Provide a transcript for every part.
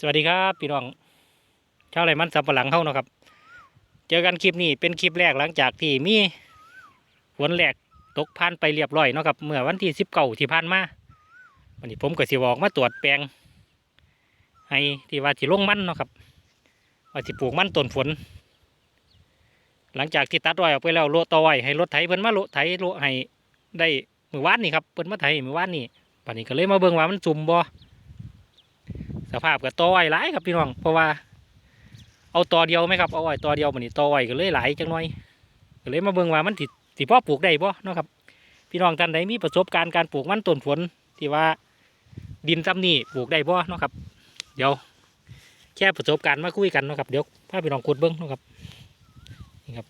สวัสดีครับพี่น้องชาวไรมันสับปะหลังเข้าเนาะครับ เจอกันคลิปนี้เป็นคลิปแรกหลังจากที่มีฝนแรกตกผ่านไปเรียบร้อยเนาะครับเมื่อวันที่สิบเก้าที่ผ่านมาวันนี้ผมก็สิบอกมาตรวจแปลงให้ที่ว่าสิลงมันเนาะครับว่าสิปลูกมันต้นฝน หลังจากที่ตัดไว้ออกไปแล้วโลต่อไว้ให้รถไถเพิ่นมาโลไถโลให้ได้มือวานนี่ครับเพิ่นมาไถมือวานนี่ปันนี้ก็เลยมาเบิ่งว่ามันจุ่มบ่ สภาพก็ต่อไว้หลายครับพี่น้อง เพราะว่า เอาต่อเดียวไหมครับเอาไว้ต่อเดียวมันนี่ต่อไว้ก็เลยหลายจังหน่อยก็เลยมาเบิ่งว่ามันสิดสิพ่อปลูกได้บ่เนาะครับ พี่น้องท่านใดมีประสบการณ์การปลูกมันต้นฝนที่ว่าดินซ้ำนี่ปลูกได้บ่เนาะครับ เดี๋ยว แค่ประสบการณ์มาคุยกันเนาะครับเดี๋ยวพาพี่น้องขุดเบิ่งเนาะครับนี่ครับ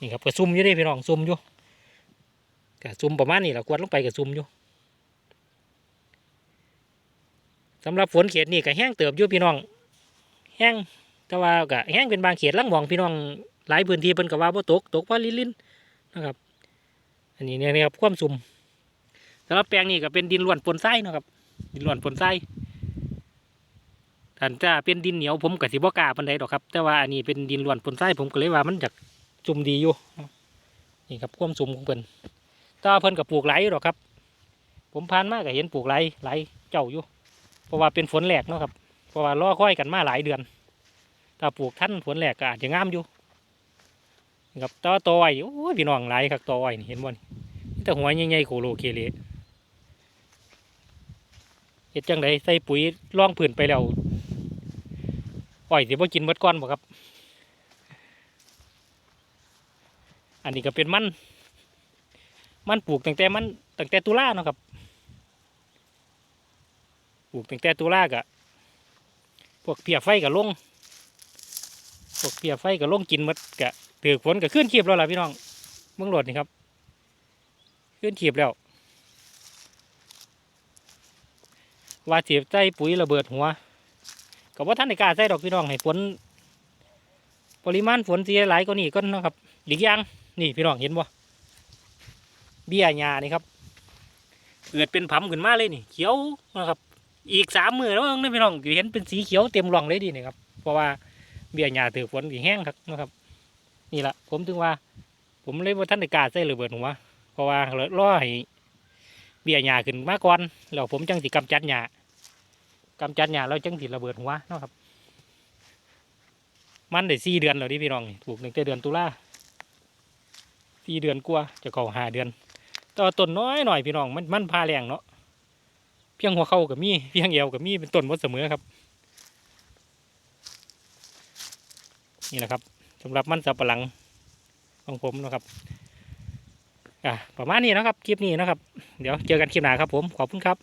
นี่ครับก็ซุ่มอยู่ด้พี่น้องซุ่มอยู่ก็ซุ่มประมาณนี้แหละกวดลงไปก็ซุ่มอยู่ สำหรับฝนเขตนี่ก็แห้งเติบอยู่พี่น้อง แห้งแต่ว่าก็แห้งเป็นบางเขตลังหมองพี่น้องหลายพื้นที่เพิ่นก็ว่าบ่ตกตกว่าลิ้นๆนะครับ อันนี้เนี่ยนะครับความสุ่มสำหรับแปลงนี่ก็เป็นดินล้วนปนทรายเนะครับ ดินล้วนปนทรายถ้าจะเป็นดินเหนียวผมก็สิบกาปานใดดอกครับ แต่ว่าอันนี้เป็นดินล้วนปนทรายผมก็เลยว่ามันจากจุ่มดีอยู่นี่ครับความสุ่มของเพิ่นแต่ว่าเพิ่นก็ปลูกหลายอยู่ดอกครับ ผมผ่านมากก็เห็นปลูกหลายหลเจ้าอยู่ เพราะว่าเป็นฝนแหลกเนาะครับเพราะว่ารอค่อยกันมาหลายเดือนถ้าปลูกท่านฝนแหลกก็อาจจะงามอยู่นะครับต่อตอไอ้โอ้ยพี่น้องหลายครับตอไอ้นี่เห็นบ่นี่แต่หัวใหญ่ๆโคโลเคเลเฮ็ดจังไดใส่ปุ๋ยร่องผื่นไปแล้วอ้อยสิบ่กินเบิดก้อนบ่ครับ อันนี้ก็เป็นมัน มันปลูกตั้งแต่มันตั้งแต่ตุลาเนาะครับ ลูกตั้งแต่ตุลากะพวกเพียไฟกับลงพวกเพียไฟกับลงกินหมดกะถือฝนกับขึ้นขีบแล้วล่ะพี่น้องเมืองโหลดนี่ครับขึ้นขีบแล้วว่าเสียบใจปุ๋ยระเบิดหัวกับว่าท่านในกาใส่ดอกพี่น้องให้ฝนปริมาณฝนเสียหลายก็นี่ก็นะครับอีกอย่างนี่พี่น้องเห็นบ่เบี้ยหญ้านี่ครับเกิดเป็นผํขึ้นมาเลยนี่ เขียวนะครับ อีกสามมือแล้วเองนี่พี่น้องเห็นเป็นสีเขียวเต็มรองเลยดีนี่ครับ เพราะว่าเบี้ยหญ้าถือฝนสีแห้งครับนะครับ นี่แหละผมถึงว่า ผมเลยว่าท่านในกาใส่ระเบิดหัวเพราะว่าเล่อให้เบี้ยหญ้าขึ้นมาก่อนแล้วผมจังสิกำจัดหญ้ากำจัดหญ้าแล้วจังสิระเบิดหัวนะครับ มันได้สี่เดือนแล้วดิพี่น้องนี่ปลูกตั้งแต่เดือนตุลาสี่เดือนกว่าจะเข้าห้าเดือนตว่าต้นน้อยหน่อยพี่น้องมันมันพาแรงเนาะ เพียงหัวเข่ากับมีเพียงเอวกับมีเป็นต้นวัดเสมอครับ นี่แหละครับสำหรับมันสับปะหลังของผมนะครับอะประมาณนี้นะครับคลิปนี้นะครับ เดี๋ยวเจอกันคลิปหน้าครับผมขอบคุณครับ